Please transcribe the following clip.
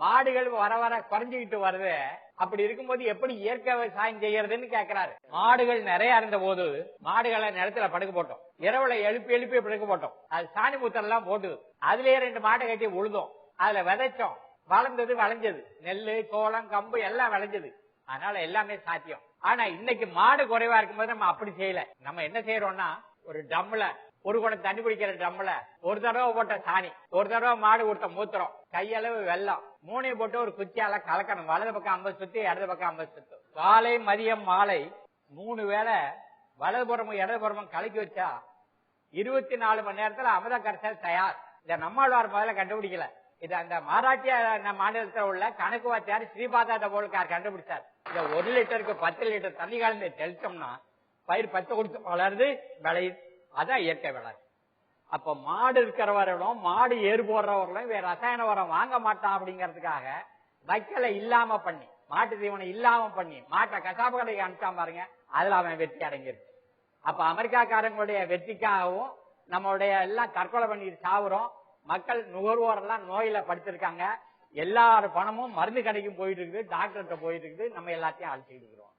மாடுகள் வர வர குறைஞ்சுக்கிட்டு வருது. அப்படி இருக்கும்போது எப்படி இயற்கை விவசாயம் செய்யறதுன்னு கேக்குறாரு. மாடுகள் நிறைய இருந்த போது மாடுகளை நிலத்துல படுக்க போட்டோம். இரவுல எழுப்பி எழுப்பி படுக்க போட்டோம். அது சாணி மூத்தம் எல்லாம் போட்டு அதுலயே ரெண்டு மாட்டை கட்டி உழுதோம். அதுல விதைச்சோம். வளர்ந்தது வளைஞ்சது. நெல்லு சோளம் கம்பு எல்லாம் விளைஞ்சது. அதனால எல்லாமே சாத்தியம். ஆனா இன்னைக்கு மாடு குறைவா இருக்கும்போது நம்ம அப்படி செய்யல. நம்ம என்ன செய்யறோம்னா ஒரு டம்ல ஒரு குடம் தண்ணி குடிக்கிற டம்ல ஒரு தடவை போட்ட சாணி ஒரு தடவை மாடு கொடுத்த மூத்திரம் கையளவு வெள்ளம் மூணையும் போட்டு ஒரு குச்சியால கலக்கணும். வலது பக்கம் ஐம்பது சுத்தி இடது பக்கம் ஐம்பது சுத்து. காலை மதியம் மாலை மூணு வேளை வலதுபுறமும் இடதுபுறமும் கலக்கி வச்சா இருபத்தி நாலு மணி நேரத்துல அமிர்த கரைசல் தயார். இத நம்மாழ்வார் முதல்ல கண்டுபிடிக்கல. இது அந்த மராட்டிய மாநிலத்தில் உள்ள கணக்கு வாத்தியார் ஸ்ரீபாதா போலுக்கார் கண்டுபிடிச்சார். இந்த ஒரு லிட்டருக்கு பத்து லிட்டர் தண்ணி கலந்து தெளிச்சோம்னா பயிர் பத்து கொடுத்து வளர்ந்து விளையுது. அதான் இயற்கை வளர்ச்சி அப்ப மாடு இருக்கிறவர்களும் மாடு ஏறு போடுறவர்களும் ரசாயன உரம் வாங்க மாட்டான் அப்படிங்கறதுக்காக வைக்கலை இல்லாம பண்ணி மாட்டு தீவனம் இல்லாம பண்ணி மாட்டை கசாப்பு கடைக்கு அனுப்பிச்சான் பாருங்க அதுல அவன் வெற்றி அடைஞ்சிருக்கு அப்ப அமெரிக்காக்காரங்களுடைய வெற்றிக்காகவும் நம்மளுடைய எல்லாம் தற்கொலை பண்ணிட்டு சாவுறோம் மக்கள் நுகர்வோர் எல்லாம் நோயில படுத்திருக்காங்க எல்லார் பணமும் மருந்து கடைக்கும் போயிட்டு இருக்குது டாக்டர்கிட்ட போயிட்டு இருக்குது நம்ம எல்லாத்தையும் அழைச்சிட்டு இருக்கிறோம்.